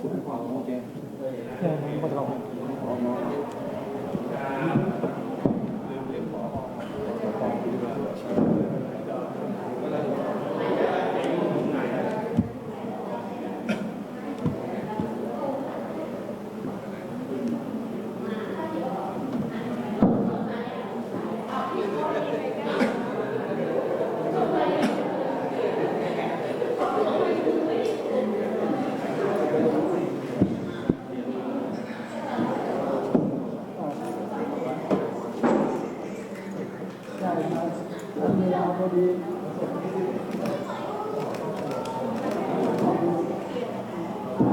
โอเค เนี่ยมันก็จะลอง ใช่ครับเวลาพอดี อ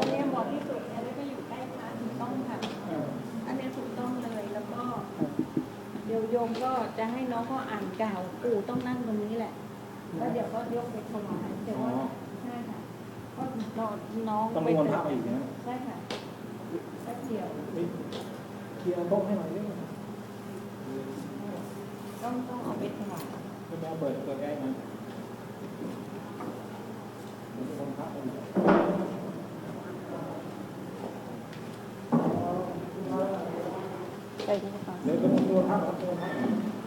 ันนี้เหมาะที่สุดอันนี้ก็อยู่ใกล้พระถูกต้องค่ะ อันนี้ถูกต้องเลยแล้วก็เดี๋ยวโยมก็จะให้น้องเขาอ่านกล่าว ปู่ต้องนั่งตรงนี้แหละ แล้วเดี๋ยวก็ยกไปถวายแต่ว่าใช่ค่ะก็น้องน้องต้องมีวันพระมาอีกนะใช่ค่ะแป๊บเดียวเคลียร์โต๊ะให้หน่อยดิต้องต้องเอาไปถวายไม่ได้เปิดเปิดได้นะวันพระมาอีกไปดีกว่าเ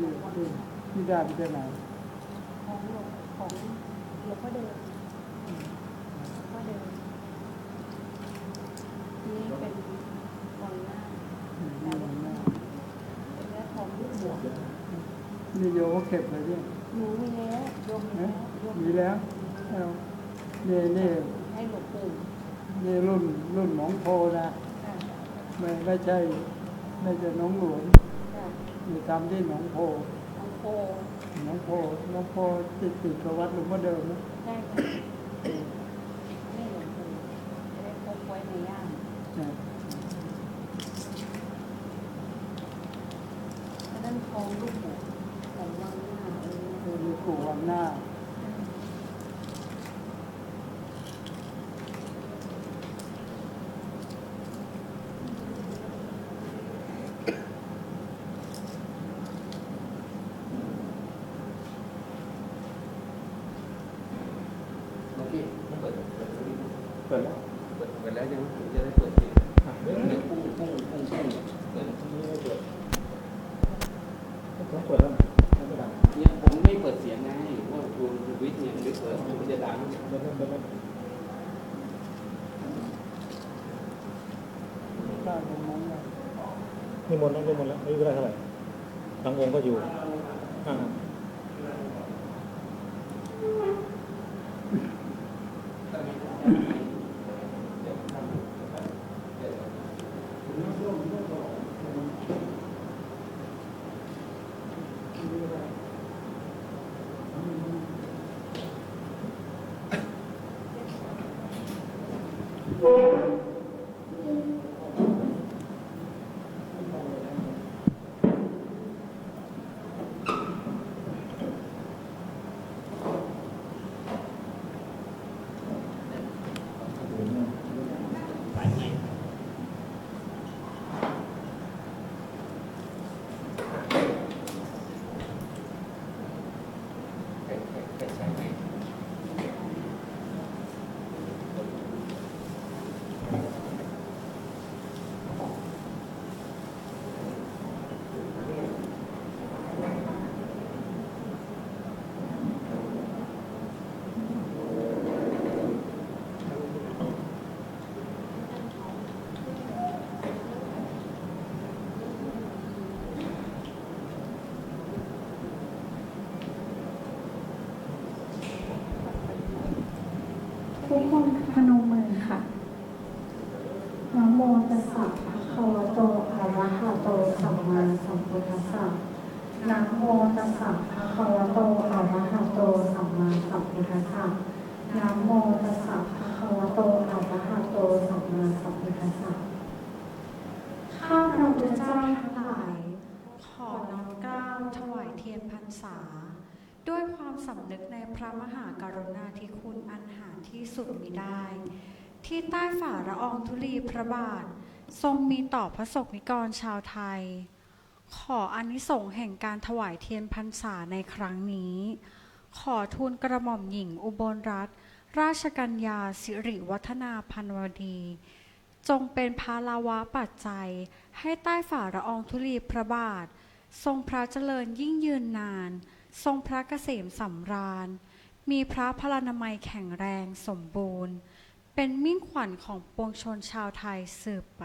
นี่นี่นี่ได้ไปที่ไหนของหลวงของหลวงพ่อเดินหลวงพ่อเดินนี่เป็นวังหน้าอืมนี่มันน่าเป็นเนื้อทองลูกบวกนี่โยก็เก็บเลยเนี่ยหนูมีแล้วโยมมีนะแล้วโยมมีแล้วเอานี่นี่ให้หลวงปู่นี่รุ่นรุ่นหนองโพนะค่ะไม่ไม่ใช่ไม่ใช่หน้องหลวงค่ะ อยู่ทำที่หนองโพหลวงโพหนองโพหนองโพติดติดกับวัดหลวงพ่อเดิมนะใช่ค่ะนี่หลวงปู่จะได้พกไว้ในย่าม เนี่ย อันนั้นทองลูกบวกของวังหน้าเออ คือหลวงปู่วังหน้า เมื่อกี้เปิดเปิด เปิดแล้ว เปิดเปิดแล้วยังถึงจะได้เปิดทีเดี๋ยวพุ่งพุ่งพุ่งพุ่งเปิด ต้องเปิดแล้วไม่ดัง เนี่ยผมไม่เปิดเสียงไงเพราะว่าดวงวิทย์เนี่ยไม่เปิดมันจะดัง เปิดแล้วเปิดแล้วข้างตรงนั้นนะ นิ มนต์แล้วนิมนต์แล้วอายุเท่าไหร่บางองค์ก็อยู่อ่า แค่แค่แค่ใช้ไหม ทุกคนพนมมือค่ะนะโมตัสสะภะคะวะโตอะระหะโตสัมมาสัมพุทธัสสะนะโมตัสสะภะคะวะโตอะระหะโตสัมมาสัมพุทธัสสะนะโมตัสสะภะคะวะโตอะระหะโตสัมมาสัมพุทธัสสะข้าพระพุทธเจ้าทั้งหลาย ขอน้อมเกล้าวถวายเทียนพรรษา ด้วยความสำนึกในพระมหากรุณาธิคุณอันหาที่สุดมิได้ ที่ใต้ฝ่าละอองธุลีพระบาท ทรงมีต่อพระสนิกรชาวไทย ขออนิสงส์แห่งการถวายเทียนพรรษาในครั้งนี้ ขอทูลกระหม่อมหญิงอุบลรัตนราชกัญญาสิริวัฒนาพันวดี จงเป็นพาลาวะปัจจัย ให้ใต้ฝ่าละอองธุลีพระบาท ทรงพระเจริญยิ่งยืนนาน ทรงพระเกษมสำราญ มีพระพลานามัยแข็งแรงสมบูรณ์ เป็นมิ่งขวัญของปวงชนชาวไทยสืบไป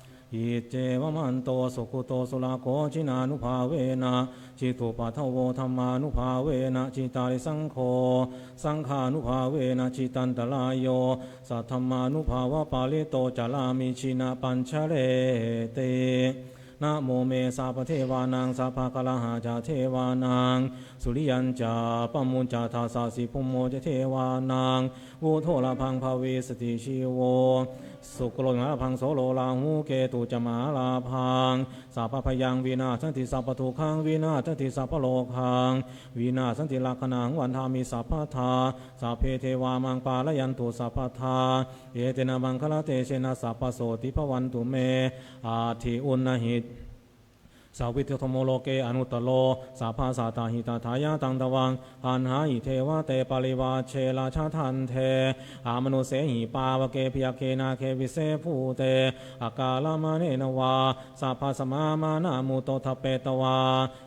อิเจวมันโตสุขุโตสุลาโกจินานุภาเวนะจิตุปัทโวธรรมานุภาเวนะจิตาริสังโฆสังขานุภาเวนะจิตันตลายโยสัทธรรมานุภาวะปาลิโตจารามิชินาปัญชเลเตนะโมเมสาปเทวานังสัพพะกลหาจาเทวานังสุริยันจาปมุญจาทาสาสิภุมโมจเทวานัง วุโทละพังภาเวสติชิโว สุกโลงาพังโสโลลาหูเกตุจมาลาพังสัพพพยังวินาสันติสัพพทุขังวินาสันติสัพพโลคังวินาสันติลักขณังวันธามิสัพพทาสัพเพเทวามังปาลยันตุสัพพทาเอเตนะมังคลาเตเชนะสัพพโสติภวันตุเมอาทิอุณหิต สาวิทธโมโลเกอนุตโล สาภาสาตาหิตาทายาตังตวังอันหาอิเทวะเตปาริวาเชราชาทันเท อามนุเสหิปาวเกพยาเคนาเควิเศภูเต อากาลามาเนนวา สาภาสมามานามุโตทเปตวา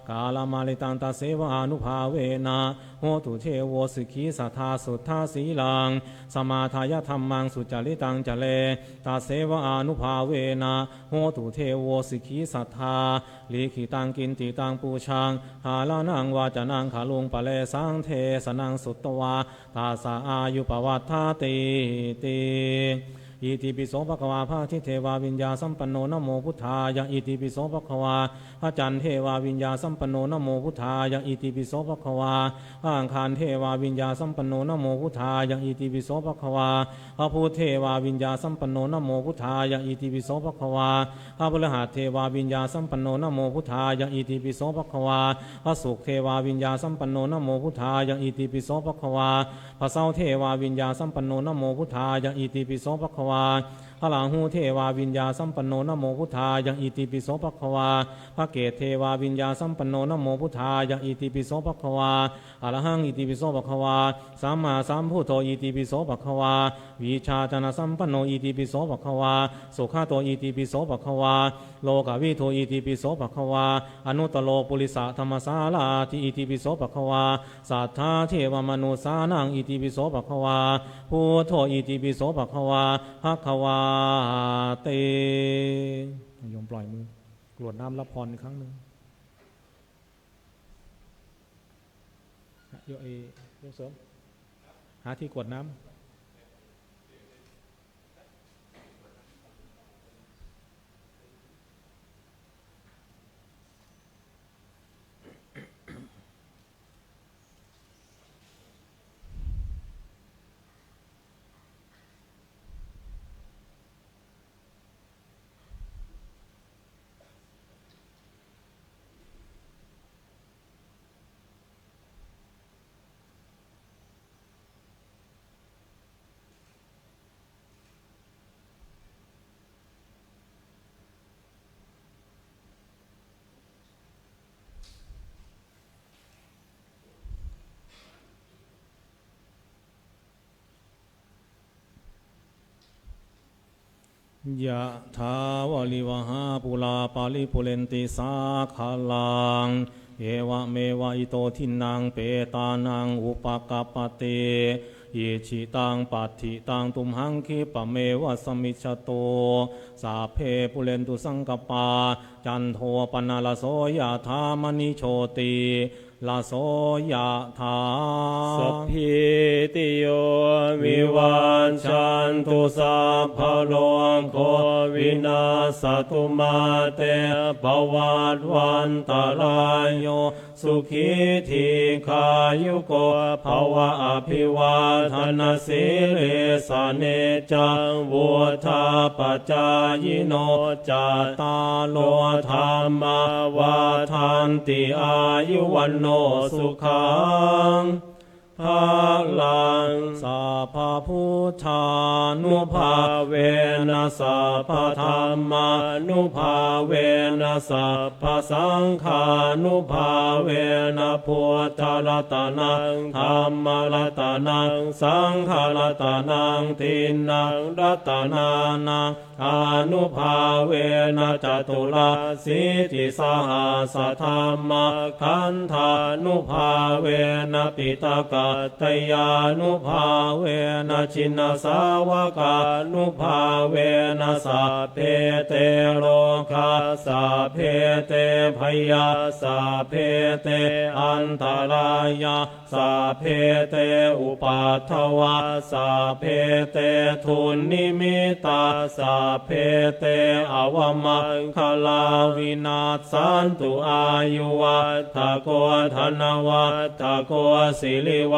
กาลามาลิตันตาเสวานุภาเวนะโหตุเทวสิกขีสัทธาสุทธาสีลัง สมาทายธรรมังสุจริตังจะเลตาเสวานุภาเวนะโหตุเทวสิกขีสัทธาลิขิตังกินติตังปูชัง หาลานังวาจะนังขาลุงปะเลสังเทสนังสุตตวาตาสาอายุปวัตถาติติ อิติปิโสภะคะวาพระทิเทวาวิญญาสัมปันโนนะโมพุทธายังอิติปิโสภะคะวาพระจันเทวาวิญญาสัมปันโนนะโมพุทธายังอิติปิโสภะคะวาพระอังคารเทวาวิญญาสัมปันโนนะโมพุทธายังอิติปิโสภะคะวาพระพุทธเทวาวิญญาสัมปันโนนะโมพุทธายังอิติปิโสภะคะวาพระพฤหัสเทวาวิญญาสัมปันโนนะโมพุทธายังอิติปิโสภควาพระสุขเทวาวิญญาสัมปันโนนะโมพุทธายังอิติปิโสภควาพระเสาเทวาวิญญาสัมปันโนนะโมพุทธายังอิติปิโสภควาพระห ลังหูเทวาวิญญาสัมปันโนนะโมพุทธายังอิติปิโสภควาพระเกศเทวาวิญญาสัมปันโนนะโมพุทธายังอิติปิโสภควาอรหังอิติปิโสภควาสัมมาสัมพุทโธอิติปิโสภควาวิชาจนะสัมปันโนอิติปิโสภควาสุขะโตอิติปิโสภควาโลกวิโทอิติปิโสภควาอนุตตโลปุริสะธรรมสาลาทิอิติปิโสภควาสัทธาเทวมนุสานังอิติปิโสภควาพุทโธอิติปิโสภควาภควาเตโยมปล่อยมือกรวดน้ำรับพรอีกครั้งหนึ่งโยเอโยเสริมหาที่กรวดน้ำ ยะถาวลิวหาปุลาปาลิปุเรนติสาคาลัง เอวะเมวะอิโตทินังเปตานังอุปกปปเตอิชิตังปัตถิตังตุมหังคิปะเมวะสมิชโตสาเพปุเรนตุสังกปา จันโทปนาลโสยะธามณิโชติลาโสยะธาสัพพิติโยวิวันชันตุสัพพโลกโควินาสตุมาเตปวัตวันตรายโยสุขีทีขายุโกภวะอภิวาทนาสิริสเนจังวุธาปจายโนจตาโลธรรมาวาทานติอายุวันโนสุขัง ภาลังสัพพุทธานุภาเวนะสัพธรรมานุภาเวนะสัพสังฆานุภาเวนะพุทธรัตนังธรรมรัตนังสังฆรัตนังทินนังรัตนานังอนุภาเวนะจตุลาสิทิสหสธรรมคันธานุภาเวนะปิตกาตยานุภาเวนะชินสาวกานุภาเวนะสัพเพเตโลกาสัพเพเตพยาสัพเพเตอันตรายาสัพเพเตอุปัฏฐวาสัพเพเตทุนนิมิตาสัพเพเตอวมังคลาวินาสันตุอายุวัฏโกธนวัฏโกสิริว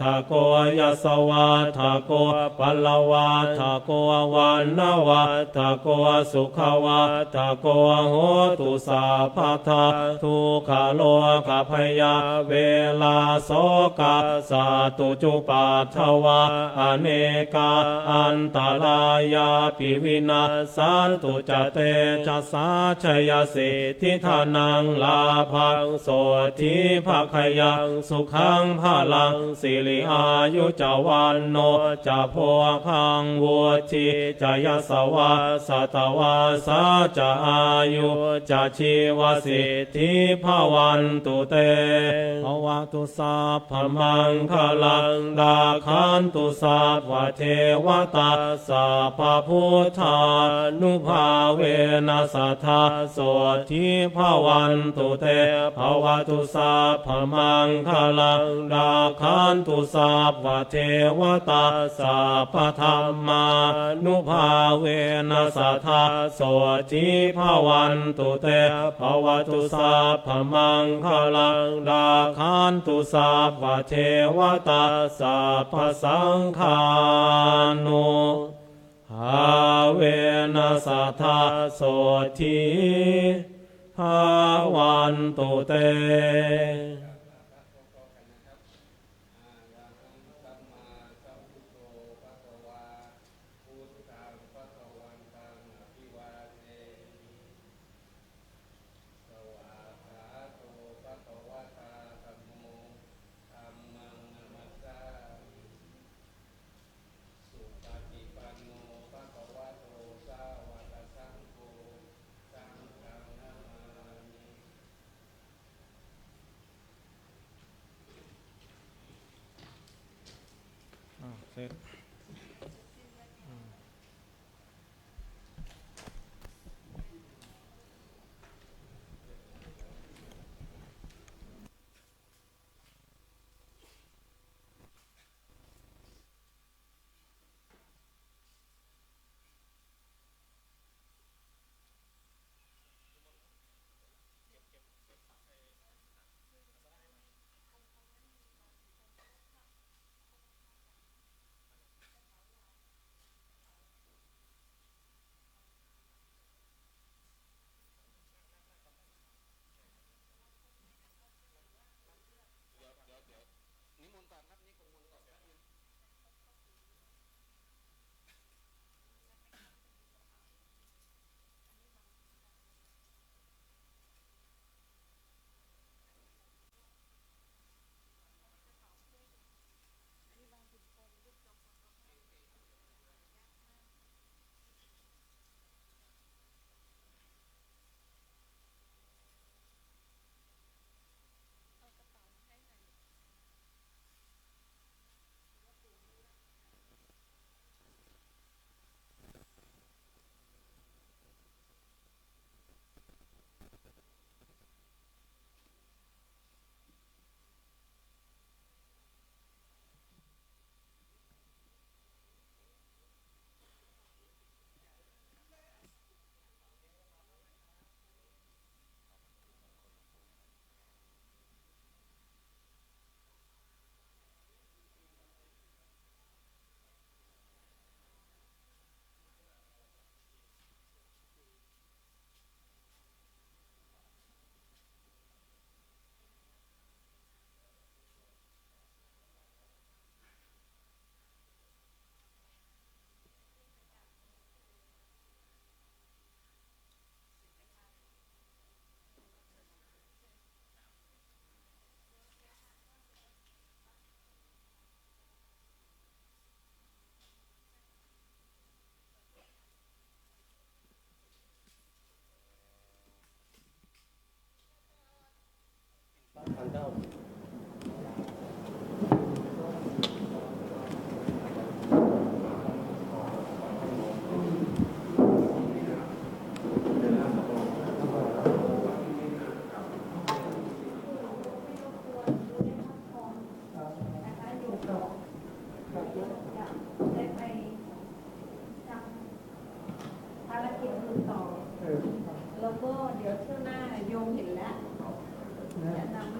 ฏโกยสวัฏโกปัลลวัฏโกวันนวัฏโกสุขวัฏโกโหตุสาภาทาทุขโลกพยาเวลาโสกาสาตุจุปัฏฐวาอเนกาอันตรายาปิวินาสันตุจเตจัสาชยสิทิธานังลาพังโสทิภคยังสุขังพลังสิริอายุจาวันโนจะโพคังวัวทีจะยสวาสัตวาสาจะอายุจะชีวสิทธิภาวันตุเตภวะตุสัพมังคลังดาคันตุสัพพะเทวตาสัพพุทธานุภาเวนัสทธาโสทิภาวันตุเตภวะตุสัพพมังคลังดาคันตุสัพพเทวตาสัพพธรรมานุภาเวนัสทธาโสทิภาวันตุเตภวะตุสัพพมังคลังดาคันตุสัพพเทวตาสัพสังฆานุหาเวนัสทธาโสทิภาวันตุเต อ่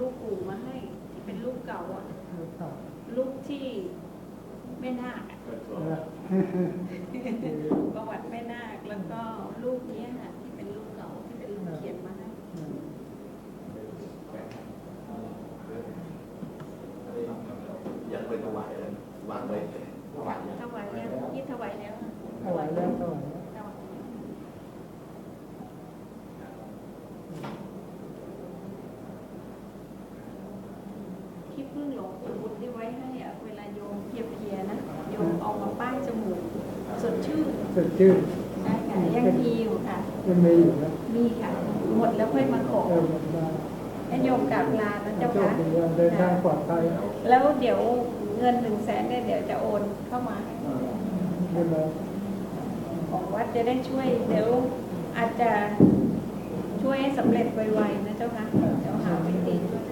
ลูกปู่มาให้ที่เป็นลูกเก่าอะเออครับลูกที่แม่นาคอะนะประวัติแม่นาคแล้วก็ลูกเนี้ยค่ะที่เป็นลูกเก่าที่เป็นลูกเขียนมาให้อยากไปถวายเลยวางไว้ถวายเนี่ย ถวายแล้วยี่ถวายแล้ว ถวายแล้วถวายแล้ว ถวายแล้วที่พึ่งหลวงปู่บุตรที่ไว้ให้อะเวลาโยมเพลียๆนะโยมเอามาป้ายจมูกสดชื่น สด ชื่นได้ค่ะยังมีอยู่ค่ะ ยังมีอยู่นะมีค่ะ หมดแล้วค่อยมาขอเออหมดได้ให้โยมกราบลานะเจ้าโชคค่ะดีเดินทางปลอดภัยแล้วเดี๋ยวเงินหนึ่งแสนเนี่ยเดี๋ยวจะโอนเข้ามาให้ใช่ไหมของวัดจะได้ช่วย เดี๋ยวอาจจะช่วยให้สำเร็จไวๆนะเจ้าค่ะเดี๋ยวหาวิธีช่วย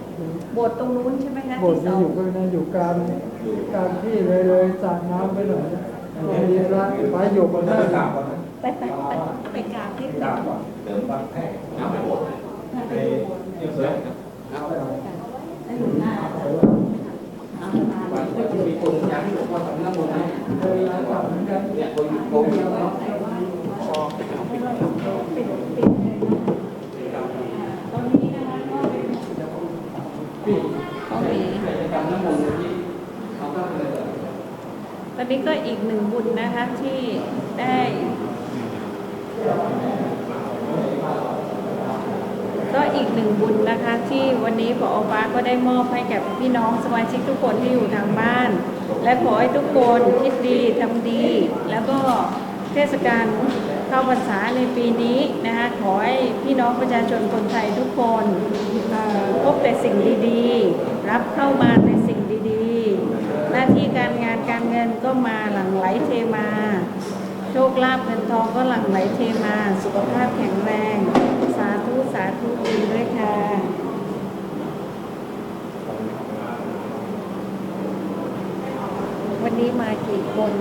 โบสถ์ตรงนู้นใช่ไหมคะโบสถ์ที่ที่สอองยู่ก็นะอยู่กลางกลางที่เลยเลยสาดน้ำไปหน่อยนะ มีร้านฟ้อยู่บนหน้าไปไปไปไปกราบที่ตึกเดิมบ้านแท้เอาไปหมดไปดูโบสถ์เรียบร้อยครับเอาให้หลวงหน้าวันที่มีคนย้ายที่หลวงพ่อทำน้ำมนให้เคยร้านกลับเหมือนกันเนี่ยคนโควิดเนาะปิดปิดเลยนะอ่าตอนนี้นะคะก็เป็นก็มีทำน้ำมนต์ที่เขาก็เลย ตอนนี้ก็อีกหนึ่งบุญนะคะที่ได้ก็อีกหนึ่งบุญนะคะ ที่วันนี้พอฟ้าก็ได้มอบให้แกับพี่น้องสมาชิกทุกคนที่อยู่ทางบ้าน และขอให้ทุกคนคิดดีทำดี แล้วก็เทศกาลเข้าพรรษาในปีนี้นะคะขอให้พี่น้องประชาชนคนไทยทุกคนพบแต่สิ่งดีๆ รับเข้ามาในส การเงินก็มาหลั่งไหลเทมา โชคลาภเงินทองก็หลั่งไหลเทมา สุขภาพแข็งแรง สาธุสาธุดีด้วยค่ะวันนี้มากี่คน